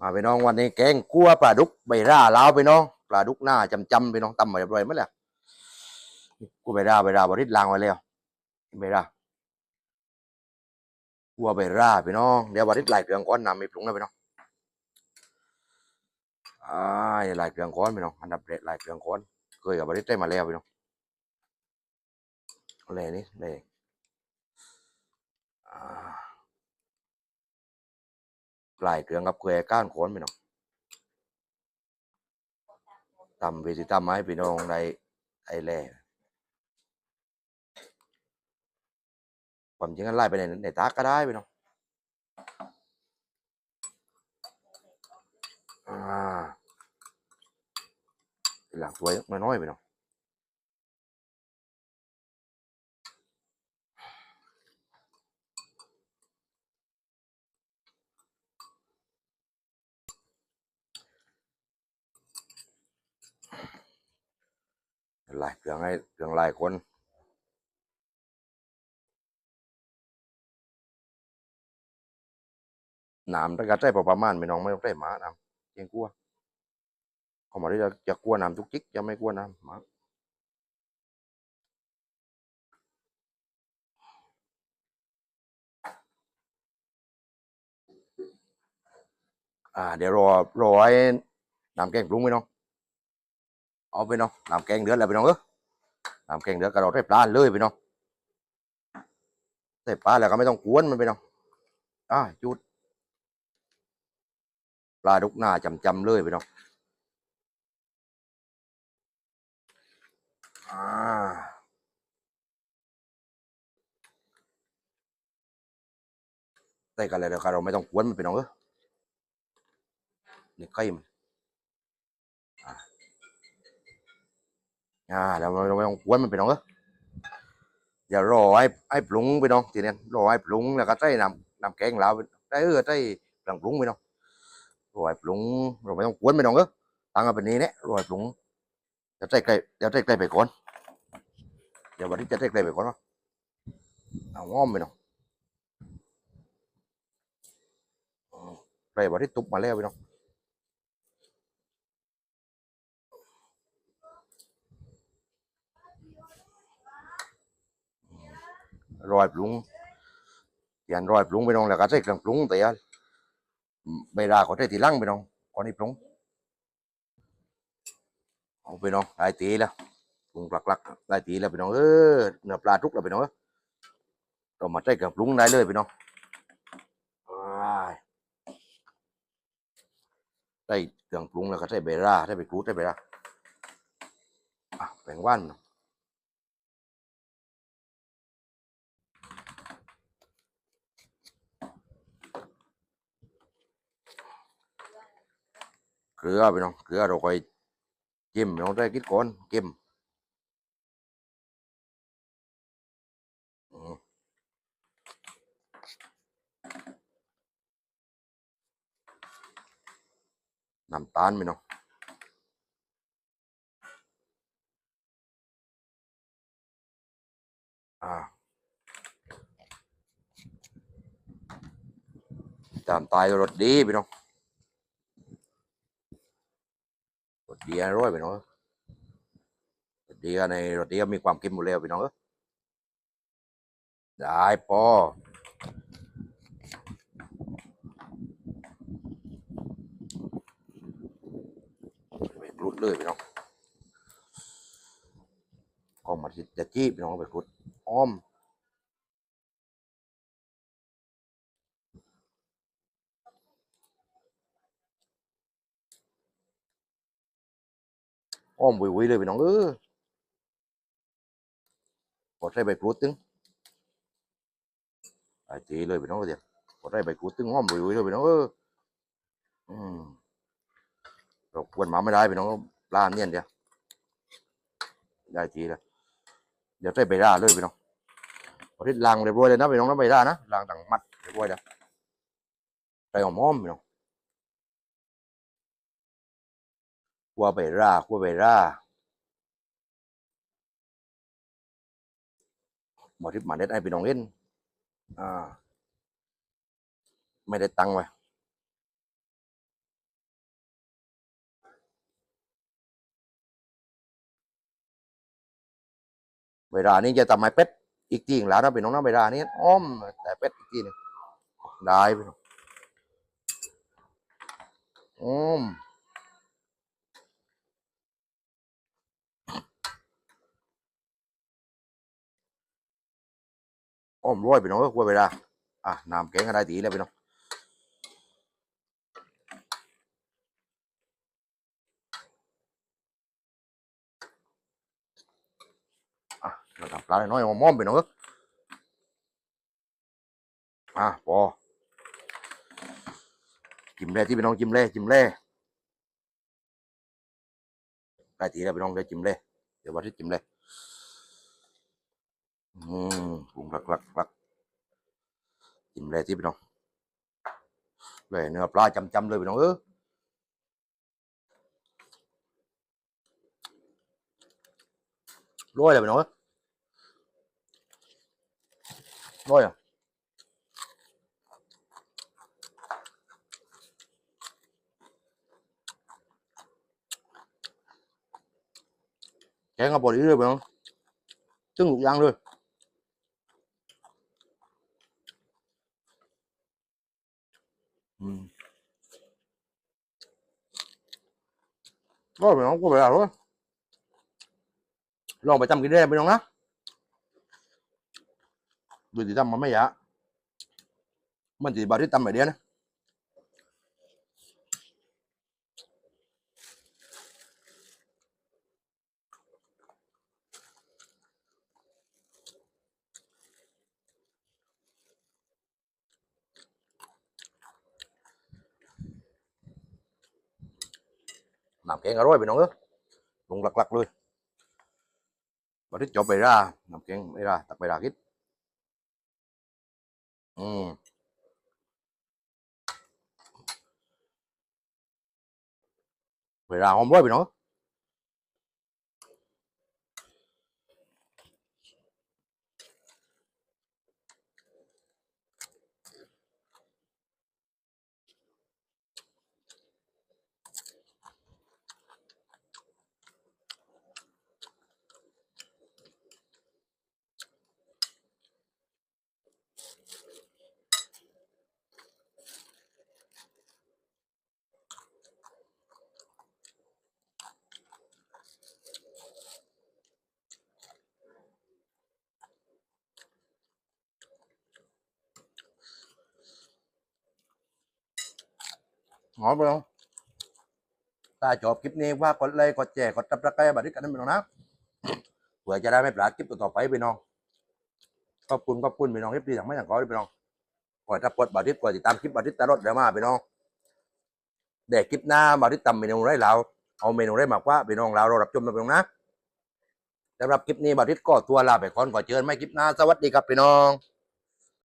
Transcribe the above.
มาไปน้องวันนี้แกงคั่วปลาดุกใบร่าลาวไปน้องปลาดุกหน้าจำจำไปน้องตำมาเรียบร้อยหมั้ยล่ะคั่วใบร่าใบร่าบริษลางไว้แล้วใบร่าคั่วใบร่าไปน้องเดี๋ยวบริษไล่เครื่องก้อนนำไปปรุงนะไปน้องอ่าไล่เครื่องก้อนไปน้องอันดับแรกไล่เครื่องก้อนเคยกับบริษได้มาแล้วไปน้องแล่นี่แล่อ่า ไล่เครื่องกับเกลือก้านก้อนไปน้องทำวิธีทำให้พี่น้องได้ไอแล่ความจริงก็ไล่ไปในในตาก็ได้พี่น้องอ่าหลังตัวน้อยๆพี่น้อง ไล่เครื่องให้เครื่องไล่คนน้ำถ้ากิดได้พอประมาณพี่น้องไม่ต้องได้หมาน้ำเพียงกลัวเขามาที่จะจะกลัวน้ำทุกจิกจะไม่กลัวน้ำหมาอ่าเดี๋ยวรอรอให้น้ำแกงปรุงไปน้อง เอาไปน้องน้ำแกงเดือดแล้วไปน้องเออน้ำแกงเดือดก็เราได้ปลาเลยไปน้องได้ปลาแล้วก็ไม่ต้องกวนมันไปน้องอ่าจุดปลาดุกหน้าจำจำเลยไปน้องอ่าได้กันแล้วเดี๋ยวเราไม่ต้องกวนมันไปน้องเออนี่ไก่มัน อ่าเดี๋ยวเราไม่ต้องกวนมันไปน้องเออเดี๋ยวรอให้ให้ปรุงไปน้องทีนี้รอให้ปรุงแล้วก็ใส่น้ำน้ำแกงเราได้เออใส่ปรุงปรุงไปน้องรอให้ปรุงเราไม่ต้องกวนไปน้องเออตั้งเอาเป็นนี้เนี่ยรอให้ปรุงเดี๋ยวใส่ไก่เดี๋ยวใส่ไก่ไปก่อนเดี๋ยววันนี้จะใส่ไก่ไปก่อนเนาะเอาง้อมไปน้องอืมไก่วันที่ตุกมาแล้วไปน้อง รอยปรุงเตียนรอยปรุงไปน้องแล้วก็ใส่เครื่องปรุงแต่อะไม่ได้ก็ใส่ทีลังไปน้องก่อนนี้ปรุงเอาไปน้องได้ตีแล้วปรุงหลักๆได้ตีแล้วไปน้องเออเนื้อปลาทุกแล้วไปน้องเออเรามาใส่เครื่องปรุงได้เลยไปน้องได้เครื่องปรุงแล้วก็ใส่เบร่าใส่ใบกรูดใส่เบร่าแบ่งว่าน เกลือไปน้องเกลือเราคอยจิ้มน้องได้คิดก่อนจิ้มน้ำตาลไปน้องอ่าจามตายรสดีไปน้องรสดี อร่อยไปน้องรสดีในรสดีมีความเค็มหมดแล้วไปน้องเอ้ยได้พอรุดเลยไปน้องก็มาที่จะจี้ไปน้องไปกรุดอ้อม อ้อมวุ้ยเลยพี่น้องเออพอใส่ใบกรูดตึงไอ้ตีเลยพี่น้องเดียวพอใส่ใบกรูดตึงอ้อมวุ้ยเลยพี่น้องเอออืมเราควรหมาไม่ได้พี่น้องปลาเนี่ยเดียวได้ทีแล้วเดี๋ยวใส่ใบร่าเลยพี่น้องพอที่ล้างเรียบร้อยเลยนะพี่น้องนะใบร่านะล้างต่างมัดเรียบร้อยแล้วใส่หอมๆพี่น้อง ว่าไปราว่าไปราหมอทิพย์มาเด็ดไอ้พี่น้องเล่นอ่า ไม่ได้ตังค์ไว้เวลานี้จะทำไม้เป็ดอีกทีหนึ่งแล้วนะพี่น้องน้ะเวลานี้อ้อม แต่เป็ดอีกทีหนึ่งได้ไปน้องอ้อม อ้อมร้อยพี่น้องก็ควรเวลาอะน้ำแกงก็ได้ทีแล้วพี่น้องอะเราทำปลาน้อยมอมๆพี่น้องอะพอจิ้มเลยที่พี่น้องจิ้มเลยจิ้มเลยได้ทีแล้วพี่น้องได้จิ้มเลยเดี๋ยววันที่จิ้มเลย อืมปรุงหลักหลักหลักจิ้มเลยที่พี่น้องเลยเนื้อปลาจำๆเลยพี่น้องเออร้อยเลยพี่น้องเอ้ยร้อยอะแกงกระบอกนี้เลยพี่น้องซึ่งหลูกยางเลย ก็ไปน้องก็ไปแล้วลองไปจำกินได้ไปน้องนะดูที่ทำมันไม่ยะมันจีบาที่ทำไปเดียนะ น้ำแกงอร่อยพี่น้องเออลงหลักๆเลยบาที่จบไปร่าน้ำแกงไม่ร่าตักไปร่าคิดอืมเวลาหอมร้อยพี่น้อง หอมไปน้องถ้าชอบคลิปนี้ว่ากดไลค์กดแชร์กดตับตะไคร้บัตรกันนะพี่น้องนะเผื่อจะได้ไม่พลาดคลิปต่อไปพี่น้องขอบคุณขอบคุณพี่น้องคลิปดีสั่งไม่สั่งขอพี่น้องกดทับกดบัตรทิปกดติดตามคลิปบัตรทิปตลอดเดี๋ยวมาพี่น้องเด็กคลิปหน้าบัตรทิปตำเมนูไรเราเอาเมนูไรมากกว่าพี่น้องเราเรารับชมนะพี่น้องนะสำหรับคลิปนี้บัตรทิปก็ตัวลาไปก่อนก่อเจอกันไม่คลิปหน้าสวัสดีครับพี่น้อง